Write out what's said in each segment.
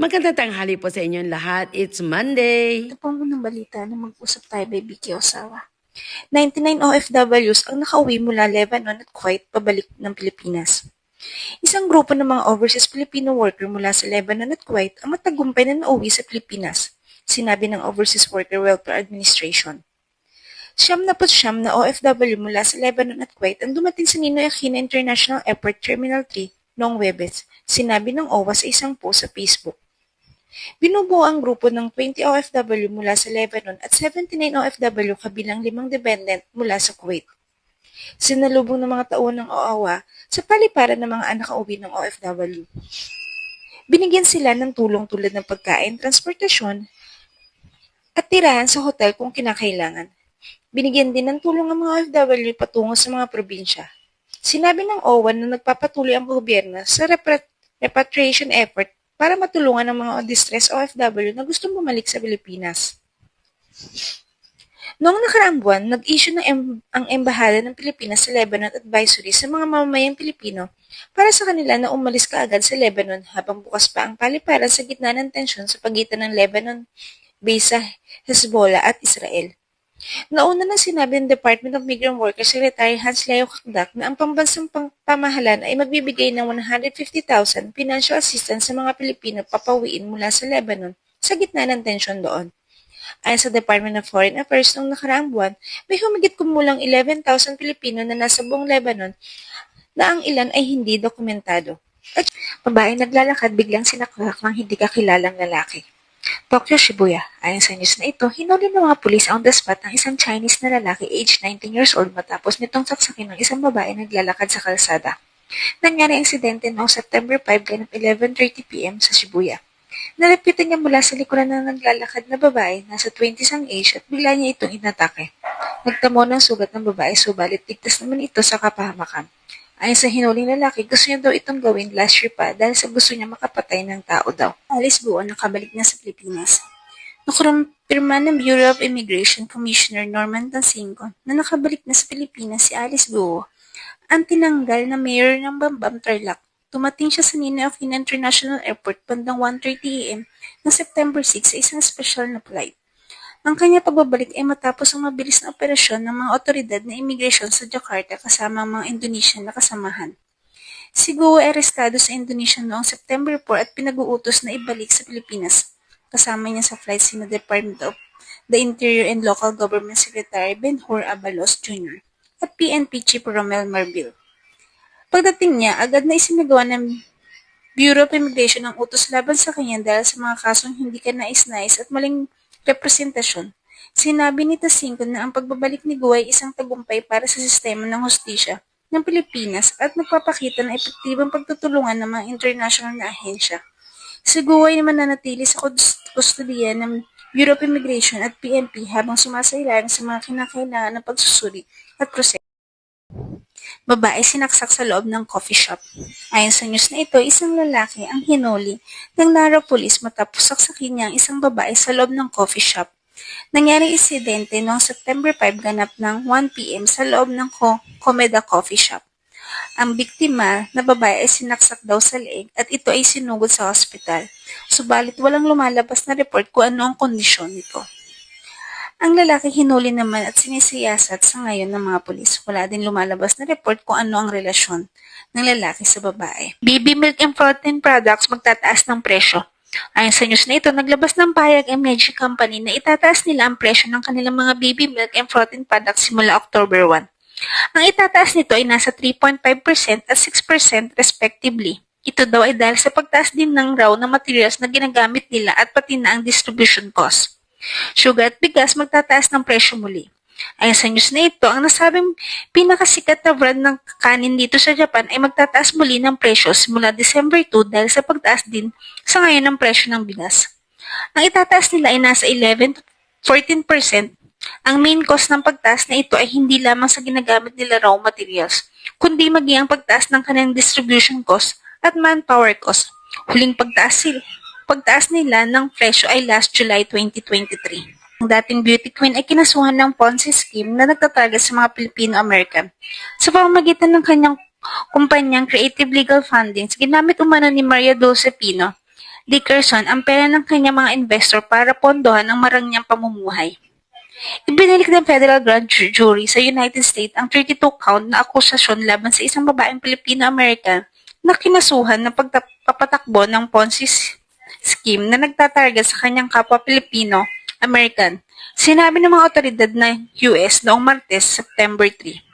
Magandang tanghali po sa inyong lahat. It's Monday. Ito po ang unang balita na mag-usap tayo by Vicky Osawa. 99 OFWs ang nakauwi mula Lebanon at Kuwait pabalik ng Pilipinas. Isang grupo ng mga overseas Filipino worker mula sa Lebanon at Kuwait ang matagumpay na nauwi sa Pilipinas, sinabi ng Overseas Worker Welfare Administration. Siyam na siyam na OFW mula sa Lebanon at Kuwait ang dumating sa Ninoy Aquino International Airport Terminal 3 noong Webes, sinabi ng OWA sa isang post sa Facebook. Binubuo ang grupo ng 20 OFW mula sa Lebanon at 79 OFW kabilang limang dependent mula sa Kuwait. Sinalubong ng mga taon ng OAWA sa paliparan ng mga anak uwi ng OFW. Binigyan sila ng tulong tulad ng pagkain, transportasyon, at tirahan sa hotel kung kinakailangan. Binigyan din ng tulong ang mga OFW patungo sa mga probinsya. Sinabi ng OWA na nagpapatuloy ang gobyerno sa repatriation effort para matulungan ang mga distressed OFW na gustong bumalik sa Pilipinas. Noong nakaraang buwan, nag-issue ng em- ang Embahada ng Pilipinas sa Lebanon advisory sa mga mamamayang Pilipino para sa kanila na umalis kaagad sa Lebanon habang bukas pa ang paliparan sa gitna ng tensyon sa pagitan ng Lebanon based sa Hezbollah at Israel. Nauna na sinabi ng Department of Migrant Workers Secretary Hans Leo Kakdak na ang pambansang pamahalaan ay magbibigay ng 150,000 financial assistance sa mga Pilipino papawiin mula sa Lebanon sa gitna ng tensyon doon. Ayon sa Department of Foreign Affairs noong nakaraang buwan, may humigit kumulang 11,000 Pilipino na nasa buong Lebanon na ang ilan ay hindi dokumentado. At babae naglalakad biglang sinaklak ng hindi kakilalang lalaki. Tokyo, Shibuya. Ayon sa news na ito, hinuli ng mga pulis on the spot ng isang Chinese na lalaki aged 19 years old matapos nitong saksakin ng isang babae naglalakad sa kalsada. Nangyari ang insidente noong September 5 ganap 11.30pm sa Shibuya. Nalapitan niya mula sa likuran ng naglalakad na babae, nasa 20 ang age at bigla niya itong inatake. Nagtamo ng sugat ng babae subalit ligtas naman ito sa kapahamakan. Ayon sa hinuling lalaki, gusto niya daw itong gawin last year pa dahil sa gusto niya makapatay ng tao daw. Alice Buo nakabalik na sa Pilipinas. Nakumpirma ng Bureau of Immigration Commissioner Norman Tansingo na nakabalik na sa Pilipinas si Alice Buo, ang tinanggal na mayor ng Bambam Tarlac. Tumating siya sa Ninoy Aquino International Airport bandang 1.30 am ng September 6 sa isang special na flight. Ang kanya pagbabalik ay matapos ang mabilis na operasyon ng mga otoridad na immigration sa Jakarta kasama ang mga Indonesian na kasamahan. Si Guo ay arestado sa Indonesia noong September 4 at pinag-uutos na ibalik sa Pilipinas. Kasama niya sa flight sina Department of the Interior and Local Government Secretary Ben-Hur Abalos Jr. at PNP Chief Romel Marbil. Pagdating niya, agad na isinagawa ng Bureau of Immigration ang utos laban sa kanya dahil sa mga kasong hindi ka nais-nais at maling representasyon. Sinabi ni Tasinko na ang pagbabalik ni Guo ay isang tagumpay para sa sistema ng hustisya ng Pilipinas at nagpapakita ng epektibang pagtutulungan ng mga international na ahensya. Si Guo ay mananatili sa kus- kustodiya ng Bureau of Immigration at PNP habang sumasailayan sa mga kinakailangan ng pagsusuri at proseso babae sinaksak sa loob ng coffee shop. Ayon sa news na ito, isang lalaki ang hinuli ng Nara Police matapos saksakin niya ang isang babae sa loob ng coffee shop. Nangyari insidente noong September 5 ganap ng 1pm sa loob ng Co- Comeda Coffee Shop. Ang biktima na babae ay sinaksak daw sa leeg at ito ay sinugod sa hospital. Subalit walang lumalabas na report kung ano ang kondisyon nito. Ang lalaki hinuli naman at sinisiyasat sa ngayon ng mga pulis. Wala din lumalabas na report kung ano ang relasyon ng lalaki sa babae. BB Milk and Protein Products magtataas ng presyo. Ayon sa news na ito, naglabas ng pahayag ang Meiji Company na itataas nila ang presyo ng kanilang mga baby milk and protein products simula October 1. Ang itataas nito ay nasa 3.5% at 6% respectively. Ito daw ay dahil sa pagtaas din ng raw na materials na ginagamit nila at pati na ang distribution cost. Sugar at bigas magtataas ng presyo muli. Ayon sa news na ito, ang nasabing pinakasikat na brand ng kanin dito sa Japan ay magtataas muli ng presyo simula December 2 dahil sa pagtaas din sa ngayon ng presyo ng bigas. Ang itataas nila ay nasa 11 to 14%. Ang main cost ng pagtaas na ito ay hindi lamang sa ginagamit nila raw materials, kundi maging ang pagtaas ng kanilang distribution cost at manpower cost. Huling pagtaas sila pagtaas nila ng presyo ay last July 2023. Ang dating beauty queen ay kinasuhan ng Ponzi scheme na nagtatarget sa mga Pilipino-American. Sa pamamagitan ng kanyang kumpanyang Creative Legal Fundings, ginamit umano ni Maria Dulce Pino Dickerson ang pera ng kanyang mga investor para pondohan ang marangyang pamumuhay. Ibinalik ng federal grand ju- jury sa United States ang 32-count na akusasyon laban sa isang babaeng Pilipino-American na kinasuhan ng pagpapatakbo ng Ponzi scheme na nagtatarget sa kanyang kapwa Pilipino-American. Sinabi ng mga otoridad na US noong Martes, September 3.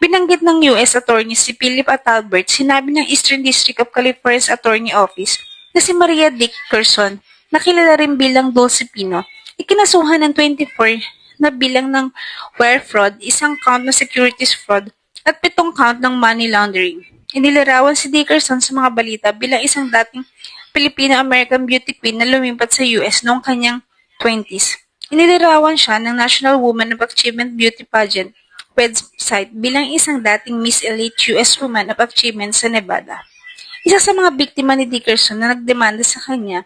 Binanggit ng U.S. Attorney si Philip Atalbert, sinabi ng Eastern District of California's Attorney Office na si Maria Dickerson, na kilala rin bilang Dulce Pino, ikinasuhan ng 24 na bilang ng wire fraud, isang count na securities fraud, at pitong count ng money laundering. Inilarawan si Dickerson sa mga balita bilang isang dating Filipino-American beauty queen na lumipat sa US noong kanyang 20s. Inilarawan siya ng National Woman of Achievement Beauty Pageant website bilang isang dating Miss Elite US Woman of Achievement sa Nevada. Isa sa mga biktima ni Dickerson na nagdemanda sa kanya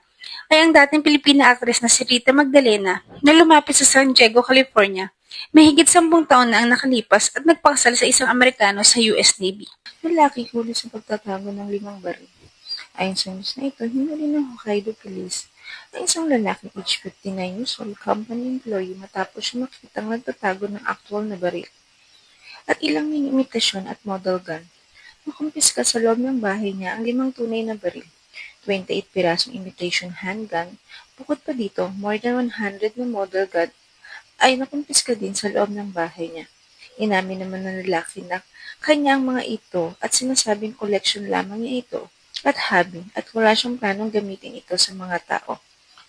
ay ang dating Pilipina actress na si Rita Magdalena na lumapit sa San Diego, California. Mahigit sampung taon na ang nakalipas at nagpakasal sa isang Amerikano sa US Navy. Lalaki huli sa pagtatago ng limang baril. Ayon sa news na ito, hinuli ng Hokkaido Police ang isang lalaking age 59 years old company employee matapos siya makitang nagtatago ng actual na baril at ilang mini imitasyon at model gun. Nakumpiska sa loob ng bahay niya ang limang tunay na baril, 28 pirasong imitation handgun. Bukod pa dito, more than 100 na model gun ay nakumpiska din sa loob ng bahay niya. Inamin naman ng lalaki na kanya ang mga ito at sinasabing collection lamang niya ito at hobby at wala siyang planong gamitin ito sa mga tao.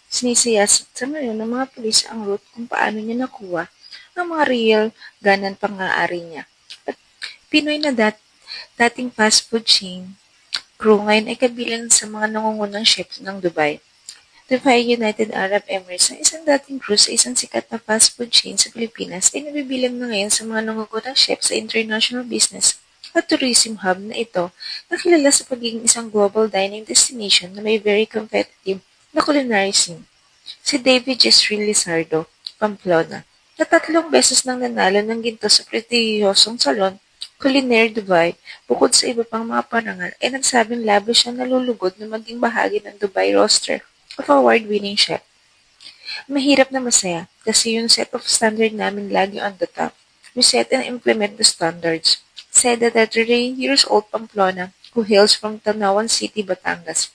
Sinisiyasat sa ngayon ng mga pulis ang route kung paano niya nakuha ang mga real ganan pang-aari niya. At Pinoy na dat dating fast food chain crew ngayon ay kabilang sa mga nangungunang chefs ng Dubai. Dubai United Arab Emirates ang isang dating crew sa isang sikat na fast food chain sa Pilipinas ay nabibilang na ngayon sa mga nangungunang chefs sa international business at tourism hub na ito na kilala sa pagiging isang global dining destination na may very competitive na culinary scene. Si David Jesril Lizardo, Pamplona, na tatlong beses nang nanalo ng ginto sa prestiyosong salon, Culinaire Dubai, bukod sa iba pang mga parangal, ay nagsabing labis siya nalulugod na maging bahagi ng Dubai roster of award-winning chef. Mahirap na masaya kasi yung set of standard namin lagi on the top. We set and implement the standards. Said the 33 years old Pamplona who hails from Tanawan City, Batangas.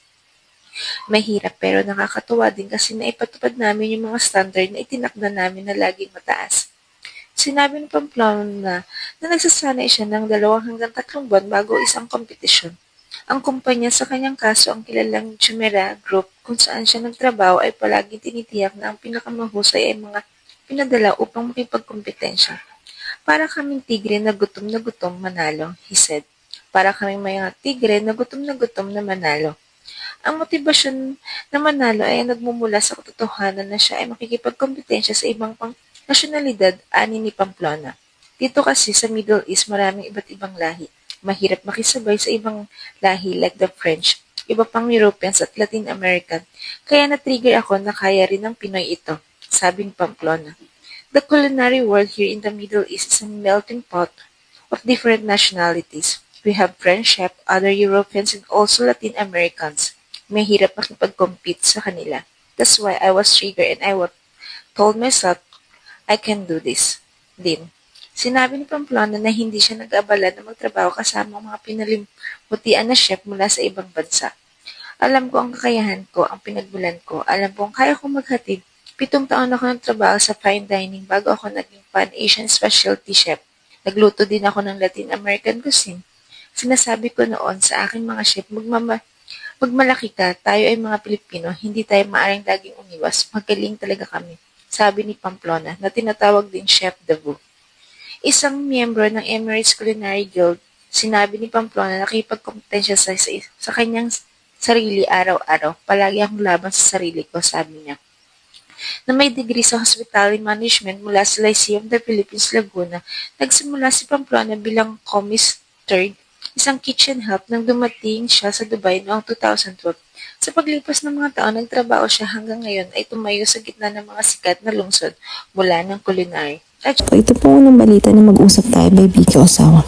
Mahirap pero nakakatuwa din kasi naipatupad namin yung mga standard na itinakda namin na laging mataas. Sinabi ni Pamplona na, na nagsasanay siya ng dalawang hanggang tatlong buwan bago isang kompetisyon. Ang kumpanya sa kanyang kaso ang kilalang Chimera Group kung saan siya nagtrabaho ay palaging tinitiyak na ang pinakamahusay ay mga pinadala upang makipagkompetensya. Para kaming tigre na gutom na gutom manalo, he said. Para kaming mga tigre na gutom na gutom na manalo. Ang motibasyon na manalo ay nagmumula sa katotohanan na siya ay makikipagkompetensya sa ibang pang nasyonalidad ani ni Pamplona. Dito kasi sa Middle East maraming iba't ibang lahi. Mahirap makisabay sa ibang lahi like the French, iba pang Europeans at Latin American. Kaya na-trigger ako na kaya rin ng Pinoy ito, sabi ni Pamplona. The culinary world here in the Middle East is a melting pot of different nationalities. We have French chef, other Europeans, and also Latin Americans. Mahirap makipag-compete sa kanila. That's why I was triggered and I wa- told myself I can do this. Din. Sinabi ni Pamplona na hindi siya nag-abala na magtrabaho kasama ang mga pinalimputian na chef mula sa ibang bansa. Alam ko ang kakayahan ko, ang pinagbulan ko. Alam ko ang kaya kong maghatid. Pitong taon ako nagtrabaho sa fine dining bago ako naging pan-Asian specialty chef. Nagluto din ako ng Latin American cuisine. Sinasabi ko noon sa aking mga chef, magmama, magmalaki ka, tayo ay mga Pilipino, hindi tayo maaring laging umiwas. Magaling talaga kami sabi ni Pamplona na tinatawag din Chef Davu. Isang miyembro ng Emirates Culinary Guild, sinabi ni Pamplona na nakipagkompetensya sa, sa, sa kanyang sarili araw-araw. Palagi akong laban sa sarili ko, sabi niya. Na may degree sa hospitality management mula sa Lyceum the Philippines, Laguna, nagsimula si Pamplona bilang commis third, isang kitchen help nang dumating siya sa Dubai noong 2012 sa paglipas ng mga taon, nagtrabaho siya hanggang ngayon ay tumayo sa gitna ng mga sikat na lungsod mula ng culinary. At Ito po unang balita na mag-usap tayo by Vicky Osawa.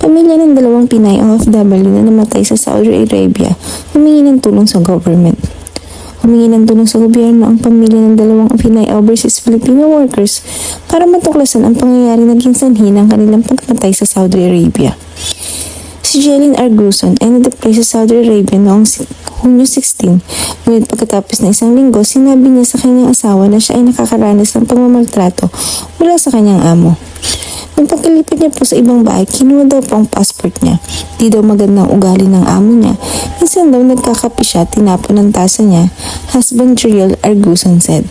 Pamilya ng dalawang Pinay OFW na namatay sa Saudi Arabia humingi ng tulong sa government. Humingi ng tulong sa gobyerno ang pamilya ng dalawang Pinay overseas Filipino workers para matuklasan ang pangyayari naging sanhi ng kanilang pagkamatay sa Saudi Arabia. Si Jeline Arguson ay nadeploy sa Saudi Arabia noong Hunyo 16. Ngunit pagkatapos ng isang linggo, sinabi niya sa kanyang asawa na siya ay nakakaranas ng pagmamaltrato mula sa kanyang amo. Nung pagkalipad niya po sa ibang bahay, kinuha daw po ang passport niya. Di daw magandang ugali ng amo niya. Minsan daw nagkakapi siya, tinapon ng tasa niya. Husband Triel Arguson said.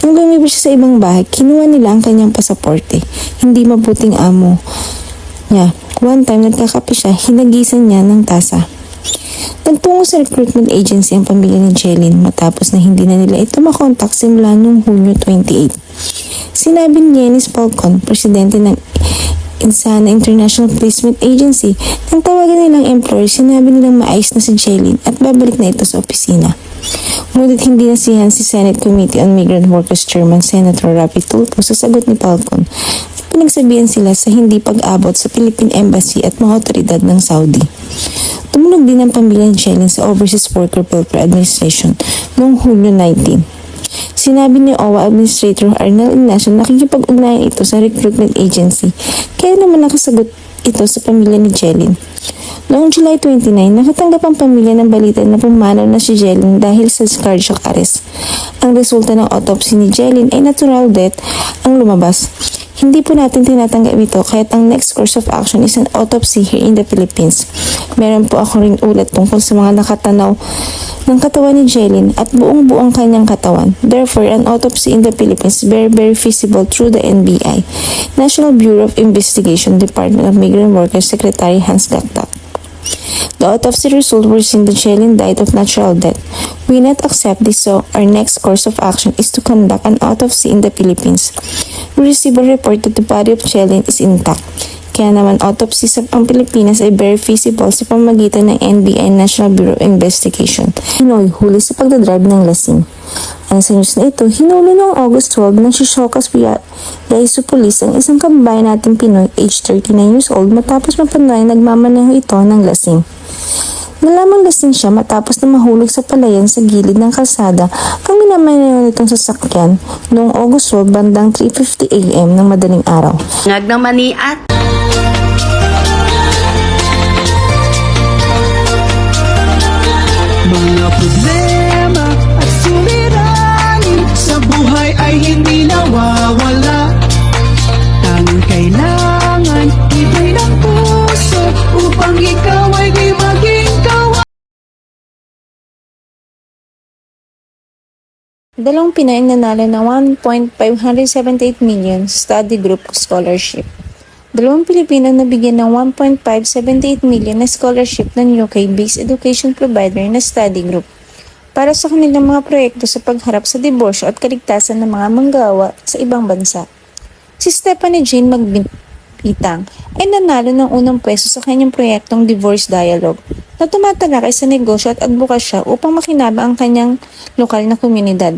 Nung lumipat siya sa ibang bahay, kinuha nila ang kanyang pasaporte. Hindi mabuting amo niya. One time, nagkakape siya, hinagisan niya ng tasa. Nagtungo sa recruitment agency ang pamilya ni Jeline matapos na hindi na nila ito makontak simula noong Hunyo 28. Sinabi ni Yenis Falcon, presidente ng Insana International Placement Agency, nang tawagan nilang employer, sinabi nilang maayos na si Jeline at babalik na ito sa opisina. Ngunit hindi nasihan si Senate Committee on Migrant Workers Chairman Senator Rapi Tulfo sa sagot ni Falcon at pinagsabihan sila sa hindi pag-abot sa Philippine Embassy at mga otoridad ng Saudi. Tumunog din ang pamilya ni Jeline sa Overseas Worker Welfare Administration noong Hulyo 19. Sinabi ni OWA Administrator Arnel Ignacio na nakikipag-ugnayan ito sa recruitment agency kaya naman nakasagot ito sa pamilya ni Jeline. Noong July 29, nakatanggap ang pamilya ng balita na pumanaw na si Jeline dahil sa cardiac arrest. Ang resulta ng autopsy ni Jeline ay natural death ang lumabas. Hindi po natin tinatanggap ito kahit ang next course of action is an autopsy here in the Philippines. Meron po ako rin ulat tungkol sa mga nakatanaw ng katawan ni Jeline at buong buong kanyang katawan. Therefore, an autopsy in the Philippines is very very feasible through the NBI, National Bureau of Investigation, Department of Migrant Workers Secretary Hans Gaktak. The autopsy result was in the Jeline died of natural death. We not accept this so our next course of action is to conduct an autopsy in the Philippines. We received a report that the body of Jeline is intact. Kaya naman autopsy sa ang Pilipinas ay very feasible sa pamagitan ng NBI National Bureau of Investigation. Pinoy huli sa pagdadrive ng lasing. Ang sa news na ito, hinuli noong August 12 ng Shishokas Yaisu Police ang isang kababayan nating Pinoy age 39 years old matapos mapatunayan nagmamaneho ito ng lasing. Nalamang lasing siya matapos na mahulog sa palayan sa gilid ng kalsada kang minamaneho nitong sasakyan noong August 12 bandang 3.50 a.m. ng madaling araw. Ngag ng mani at problema at suliranin sa buhay ay hindi nawawala Tanging kailangan ibay ng puso upang ikaw ay di maging kawa Dalawang Pinoy ang nanalo ng 1.578 million study group scholarship. Dalawang Pilipino na bigyan ng 1.578 million na scholarship ng UK-based education provider na study group para sa kanilang mga proyekto sa pagharap sa diborsyo at kaligtasan ng mga manggawa sa ibang bansa. Si Stephanie Jane Magbitang ay nanalo ng unang pwesto sa kanyang proyektong Divorce Dialogue na tumatalakay sa negosyo at advokasya upang makinabang ang kanyang lokal na komunidad.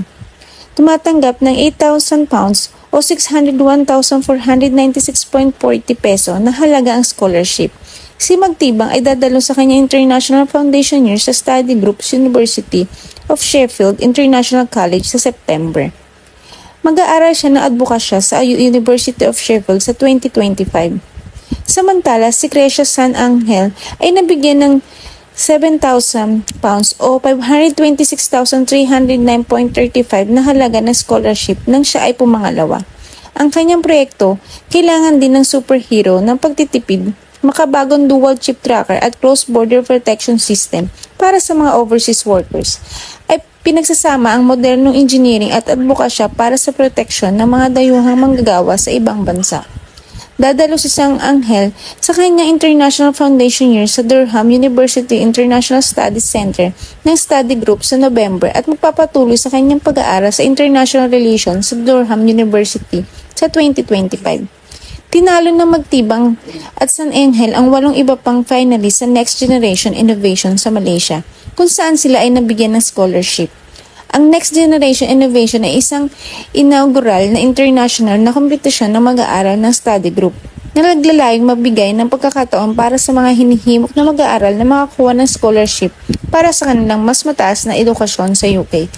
Tumatanggap ng 8,000 pounds o 601,496.40 peso na halaga ang scholarship. Si Magtibang ay dadalo sa kanyang International Foundation Year sa Study Group sa University of Sheffield International College sa September. Mag-aaral siya ng advokasya sa University of Sheffield sa 2025. Samantala, si Crecia San Angel ay nabigyan ng 7,000 pounds o 526,309.35 na halaga na scholarship nang siya ay pumangalawa. Ang kanyang proyekto, kailangan din ng superhero ng pagtitipid, makabagong dual chip tracker at close border protection system para sa mga overseas workers ay pinagsasama ang modernong engineering at advokasya para sa proteksyon ng mga dayuhang manggagawa sa ibang bansa. Dadalo si Sang Angel sa kanyang International Foundation Year sa Durham University International Studies Center ng study group sa November at magpapatuloy sa kanyang pag-aaral sa International Relations sa Durham University sa 2025. Tinalo na magtibang at San Angel ang walong iba pang finalist sa Next Generation Innovation sa Malaysia, kung saan sila ay nabigyan ng scholarship. Ang Next Generation Innovation ay isang inaugural na international na kompetisyon ng mag-aaral ng study group na naglalayong magbigay ng pagkakataon para sa mga hinihimok na mag-aaral na makakuha ng scholarship para sa kanilang mas mataas na edukasyon sa UK.